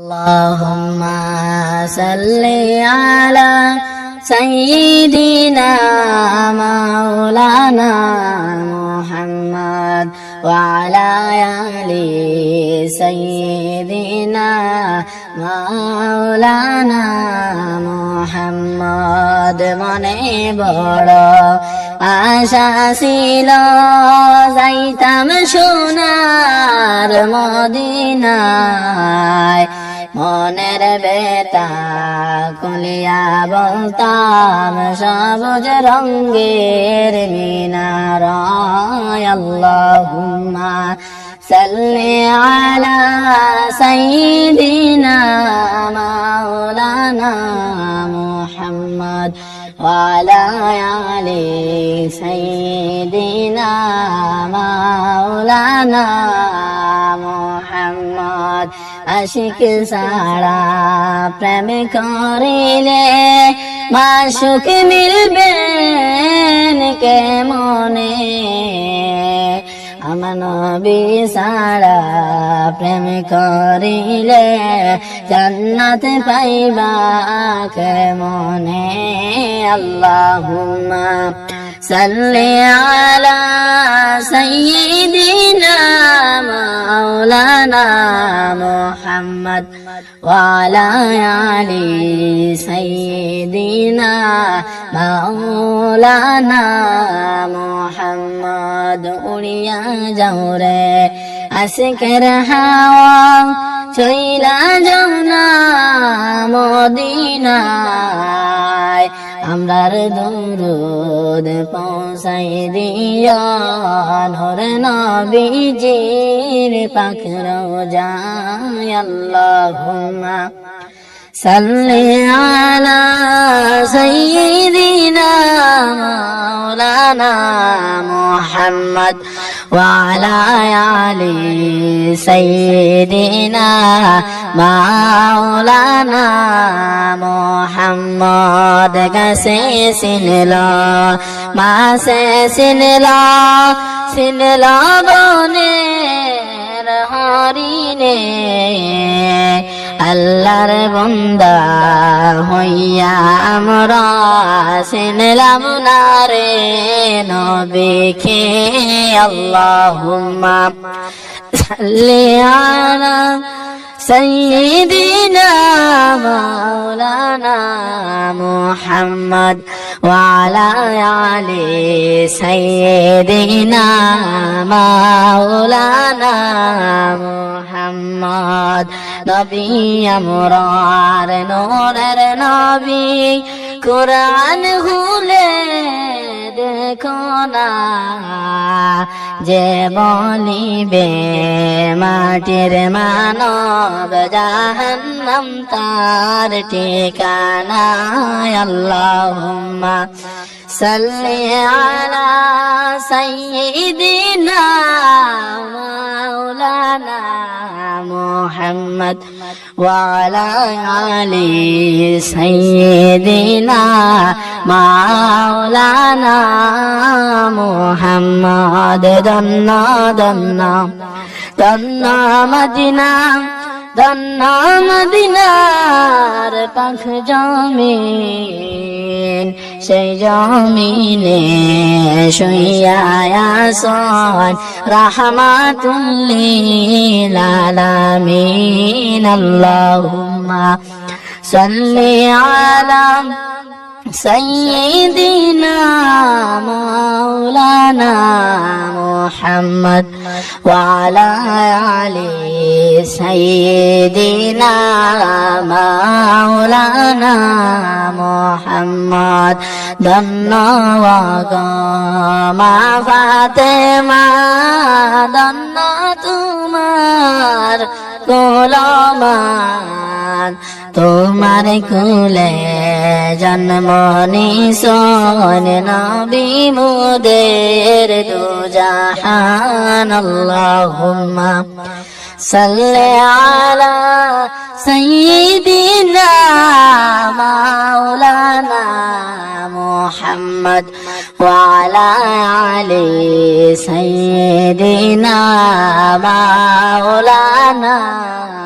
اللهم صل على سيدنا مولانا محمد وعلى آل سيدنا مولانا محمد মনে বড় আশা ছিল যাইতাম সোনার মদিনায় মনের বেতা কুলিয়া বলতাম সবুজ রঙ্গের মিনারায় আল্লাহুম্মা সাল্লি আলা সাইয়্যিদিনা মাওলানা মুহাম্মদ وعلى آل سيدنا مولانا মোহাম্মদ। আশিক সারা প্রেম করিলে মাসুক মিলবেন কে মনে? আমার নবী সারা প্রেম করিলে জান্নাত পাইবা কে মনে? আল্লাহুম্মা সাল্লি আলা সাইয়্যিদিনা মাওলানা মুহাম্মদ ওয়ালা আলি সাইয়্যিদিনা মাওলানা মুহাম্মদ উড়িয়া যাও রে আশিকের হাওয়া চইলা যাও না মদিনায় আমরার দুরুদ পৌঁছাই দিয়া নর নবীজির পাখ রোজায় আল্লাহুম্মা সাল্লি আলা সাইয়্যিদিনা মাওলানা মুহাম্মদ وعلى آل سيدنا مولانا محمد كسي سنلا ما سي سنلا سنلا بنير هاريني আল্লাহর বন্দা হইয়া আমরা সিনলাম না রে নবীকে। আল্লাহুম্মা صل على سيدنا مولانا محمد وعلى آل سيدنا مولانا محمد نبي أمرار نور نبي قرآن هُلَيْ দেখো না যে বলিবে মাটির মানব জাহান্নাম তার ঠিকানা আল্লাহুম্মা صلی علی سیدنا مولانا محمد وعلى آل سيدنا مولانا محمد دنا دنا دنا مدينة دنا مدينة পাখ জমিন সেই জমিনে শুইয়াসন রাহমাতুল্লিল আলামিন আল্লাহুম্মা সাল্লি আলা سيدنا مولانا محمد وعلى آل سيدنا مولانا محمد ধন্যবাদ মা ফাতেমা ধন্য তোমার গোলমান তোমার কুলে জন্ম নিশন নবী মুদের দু জাহান আল্লাহুম্মা সাল্লি আলা সাইয়্যিদিনা মাওলানা মুহাম্মদ وعلى آل سيدنا مولانا محمد মোহাম্মদ